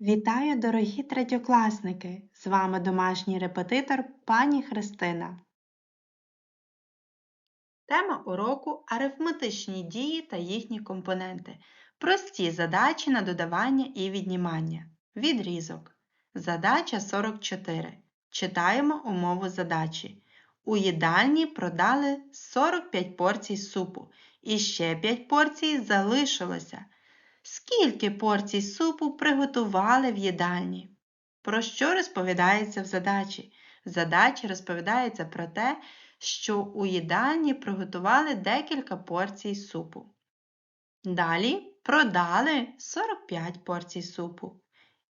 Вітаю, дорогі третьокласники! З вами домашній репетитор пані Христина. Тема уроку арифметичні дії та їхні компоненти. Прості задачі на додавання і віднімання. Відрізок. Задача 44. Читаємо умову задачі. У їдальні продали 45 порцій супу і ще 5 порцій залишилося. Скільки порцій супу приготували в їдальні? Про що розповідається в задачі? В задачі розповідається про те, що у їдальні приготували декілька порцій супу. Далі продали 45 порцій супу.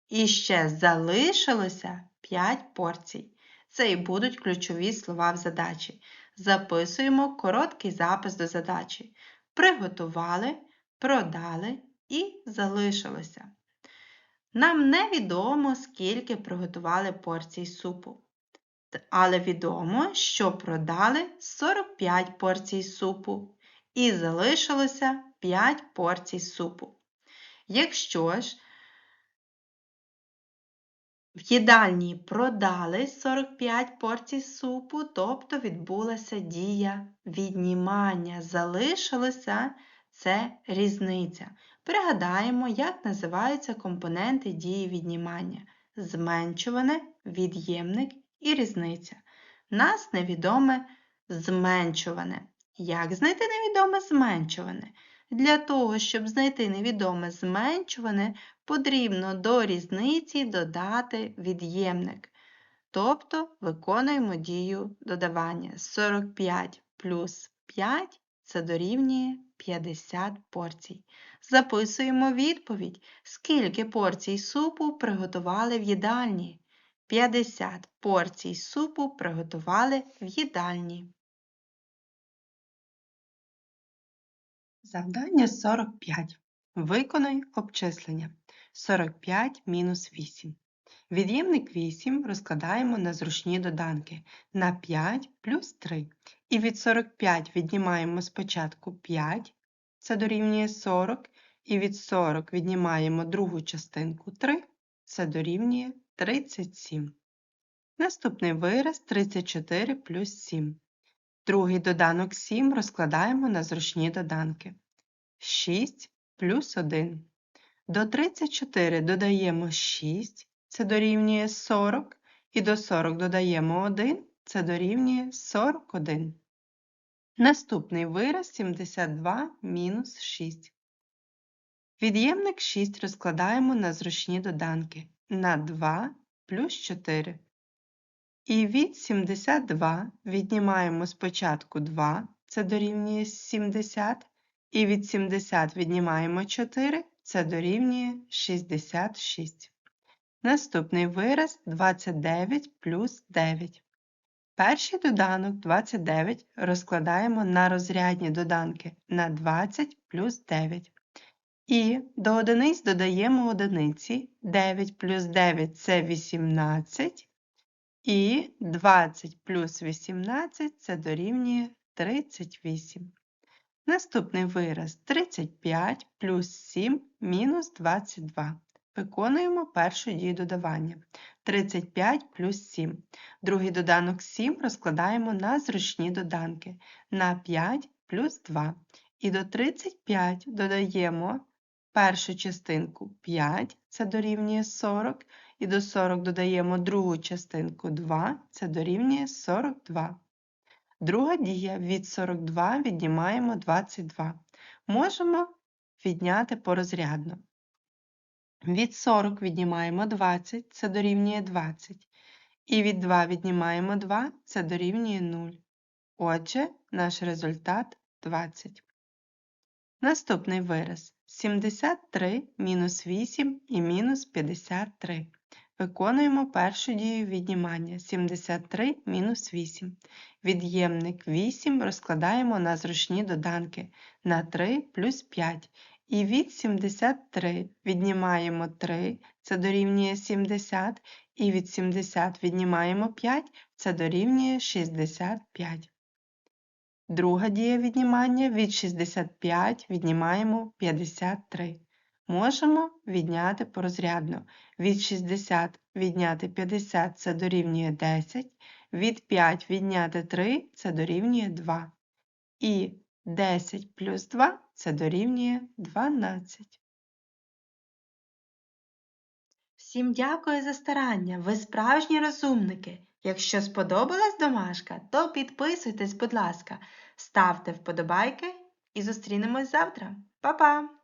І ще залишилося 5 порцій. Це і будуть ключові слова в задачі. Записуємо короткий запис до задачі. Приготували, продали і залишилося. Нам невідомо, скільки приготували порцій супу. Але відомо, що продали 45 порцій супу і залишилося 5 порцій супу. Якщо ж в їдальні продали 45 порцій супу, тобто відбулася дія віднімання, залишилося це різниця. Пригадаємо, як називаються компоненти дії віднімання зменшуване, від'ємник і різниця. Нас невідоме зменшуване. Як знайти невідоме зменшуване? Для того, щоб знайти невідоме зменшуване, потрібно до різниці додати від'ємник. Тобто виконуємо дію додавання 45 плюс 5 це дорівнює 50 порцій. Записуємо відповідь, скільки порцій супу приготували в їдальні. 50 порцій супу приготували в їдальні. Завдання 45. Виконай обчислення. 45 мінус 8. Від'ємник 8 розкладаємо на зручні доданки на 5 плюс 3. І від 45 віднімаємо спочатку 5, це дорівнює 40, і від 40 віднімаємо другу частинку 3, це дорівнює 37. Наступний вираз 34 плюс 7. Другий доданок 7 розкладаємо на зручні доданки. 6 плюс 1. До 34 додаємо 6, це дорівнює 40, і до 40 додаємо 1, це дорівнює 41. Наступний вираз 72 мінус 6. Від'ємник 6 розкладаємо на зручні доданки на 2 плюс 4. І від 72 віднімаємо спочатку 2, це дорівнює 70, і від 70 віднімаємо 4, це дорівнює 66. Наступний вираз 29 плюс 9. Перший доданок 29 розкладаємо на розрядні доданки на 20 плюс 9. І до одиниць додаємо одиниці. 9 плюс 9 це 18. І 20 плюс 18 це дорівнює 38. Наступний вираз 35 плюс 7 мінус 22. Виконуємо першу дію додавання. 35 плюс 7. Другий доданок 7 розкладаємо на зручні доданки на 5 плюс 2. І до 35 додаємо першу частинку 5, це дорівнює 40, і до 40 додаємо другу частинку 2, це дорівнює 42. Друга дія від 42 віднімаємо 22. Можемо відняти порозрядно. Від 40 віднімаємо 20, це дорівнює 20. І від 2 віднімаємо 2, це дорівнює 0. Отже, наш результат 20. Наступний вираз 73 мінус 8 і мінус 53. Виконуємо першу дію віднімання 73 мінус 8. Від'ємник 8 розкладаємо на зручні доданки на 3 плюс 5. І від 73 віднімаємо 3, це дорівнює 70, і від 70 віднімаємо 5, це дорівнює 65. Друга дія віднімання від 65 віднімаємо 53. можемо відняти порозрядно. Від 60 відняти 50 це дорівнює 10, від 5 відняти 3 це дорівнює 2. І 10 плюс 2 це дорівнює 12. Всім дякую за старання. Ви справжні розумники. Якщо сподобалась домашка, то підписуйтесь, будь ласка, ставте вподобайки і зустрінемось завтра. Па-па!